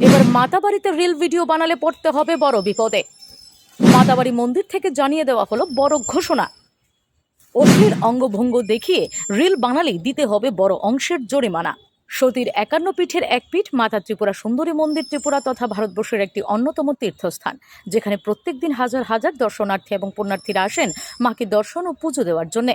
এবার মাতাবাড়িতে reel video বানালে পড়তে হবে বড় বিপদে। মাতাবাড়ি মন্দির থেকে জানিয়ে দেওয়া হলো বড় ঘোষণা। অশ্লীল অঙ্গভঙ্গ দেখিয়ে রিল বানালেই দিতে হবে বড় অংশের জরিমানা। সতীর একান্ন পীঠের এক পীঠ মাতা ত্রিপুরা সুন্দরী মন্দির ত্রিপুরা তথা ভারতবর্ষের একটি অন্যতম তীর্থস্থান, যেখানে প্রত্যেক দিন হাজার হাজার দর্শনার্থী এবং পুণ্যার্থীরা আসেন মাকে দর্শন ও পুজো দেওয়ার জন্য।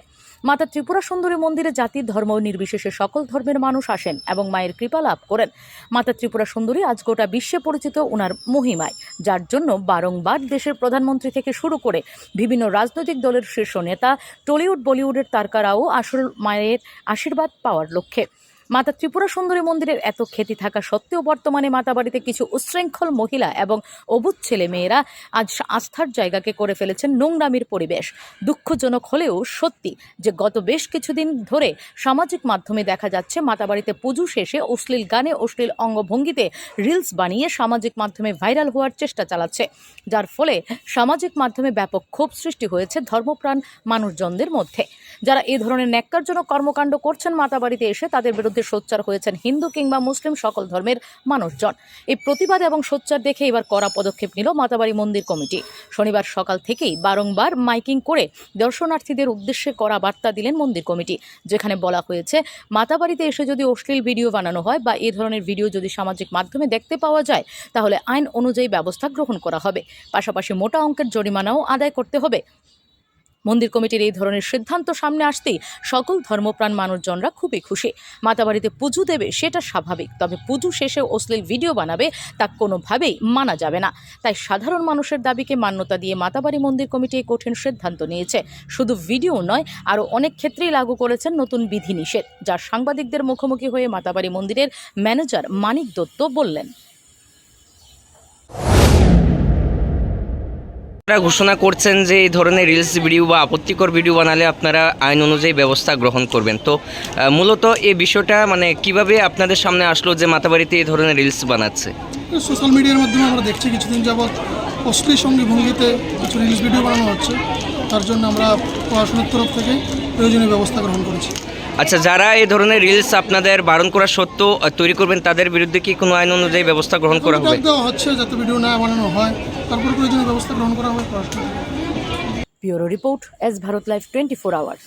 মাতা ত্রিপুরা সুন্দরী মন্দিরে জাতি, ধর্ম নির্বিশেষে সকল ধর্মের মানুষ আসেন এবং মায়ের কৃপা লাভ করেন। মাতা ত্রিপুরা সুন্দরী আজ গোটা বিশ্বে পরিচিত ওনার মহিমায়, যার জন্য বারংবার দেশের প্রধানমন্ত্রী থেকে শুরু করে বিভিন্ন রাজনৈতিক দলের শীর্ষ নেতা, টলিউড বলিউডের তারকারাও আসল মায়ের আশীর্বাদ পাওয়ার লক্ষ্যে। মাতা ত্রিপুরা সুন্দরী মন্দিরের এত খ্যাতি থাকা সত্ত্বেও বর্তমানে মাতাবাড়িতে কিছু উচ্ছৃঙ্খল মহিলা এবং অবুধ ছেলে মেয়েরা আজ আস্থার জায়গাকে করে ফেলেছেন নোংরামির পরিবেশ। দুঃখজনক হলেও সত্যি যে গত বেশ কিছুদিন ধরে সামাজিক মাধ্যমে দেখা যাচ্ছে মাতাবাড়িতে পুজো শেষে অশ্লীল গানে অশ্লীল অঙ্গভঙ্গিতে রিলস বানিয়ে সামাজিক মাধ্যমে ভাইরাল হওয়ার চেষ্টা চালাচ্ছে। যার ফলে সামাজিক মাধ্যমে ব্যাপক ক্ষোভ সৃষ্টি হয়েছে ধর্মপ্রাণ মানুষজনদের মধ্যে। যারা এই ধরনের ন্যাক্কারজনক কর্মকাণ্ড করছেন মাতাবাড়িতে এসে তাদের বিরুদ্ধে সোচ্চার হয়েছেন হিন্দু কিংবা মুসলিম সকল ধর্মের মানুষজন। এই প্রতিবাদ এবং সোচ্চার দেখে এবার কড়া পদক্ষেপ নিল মাতাবাড়ি মন্দির কমিটি। শনিবার সকাল থেকেই বারংবার মাইকিং করে দর্শনার্থীদের উদ্দেশ্যে করা বার্তা দিলেন মন্দির কমিটি, যেখানে বলা হয়েছে, মাতাবাড়িতে এসে যদি অশ্লীল ভিডিও বানানো হয় বা এই ধরনের ভিডিও যদি সামাজিক মাধ্যমে দেখতে পাওয়া যায়, তাহলে আইন অনুযায়ী ব্যবস্থা গ্রহণ করা হবে। পাশাপাশি মোটা অঙ্কের জরিমানাও আদায় করতে হবে। মন্দির কমিটির এই ধরনের সিদ্ধান্ত সামনে আসতেই সকল ধর্মপ্রাণ মানুষজনরা খুবই খুশি। মাতাবাড়িতে পুজো দেবে সেটা স্বাভাবিক, তবে পুজো শেষে অশ্লীল ভিডিও বানাবে তা কোনোভাবেই মানা যাবে না। তাই সাধারণ মানুষের দাবিকে মান্যতা দিয়ে মাতাবাড়ি মন্দির কমিটি এই কঠিন সিদ্ধান্ত নিয়েছে। শুধু ভিডিও নয়, আরও অনেক ক্ষেত্রেই লাগু করেছেন নতুন বিধিনিষেধ, যা সাংবাদিকদের মুখোমুখি হয়ে মাতাবাড়ি মন্দিরের ম্যানেজার মানিক দত্ত বললেন। আপনারা ঘোষণা করছেন যে এই ধরনের রিলস ভিডিও বা আপত্তিকর ভিডিও বানালে আপনারা আইন অনুযায়ী ব্যবস্থা গ্রহণ করবেন। তো মূলত এই বিষয়টা মানে কীভাবে আপনাদের সামনে আসলো যে মাতাবাড়িতে এই ধরনের রিলস বানাচ্ছে? সোশ্যাল মিডিয়ার মাধ্যমে আমরা দেখছি কিছুদিন যাবৎ অশ্লীল সঙ্গী ভঙ্গিতে কিছু রিলস ভিডিও বানানো হচ্ছে। তার জন্য আমরা পড়াশোনার তরফ থেকে প্রয়োজনীয় ব্যবস্থা গ্রহণ করেছি। আচ্ছা যারা এই ধরনের রিলস আপনাদের বারণ করা সত্ত্বেও তৈরি করবেন তাদের বিরুদ্ধে কি কোনো আইন অনুযায়ী ব্যবস্থা গ্রহণ করা হবে? হচ্ছে যাতে ভিডিও না বানানো হয় তারপর প্রয়োজনীয় ব্যবস্থা গ্রহণ করা হবে প্রশ্ন। Bureau report S Bharat live twenty four hours.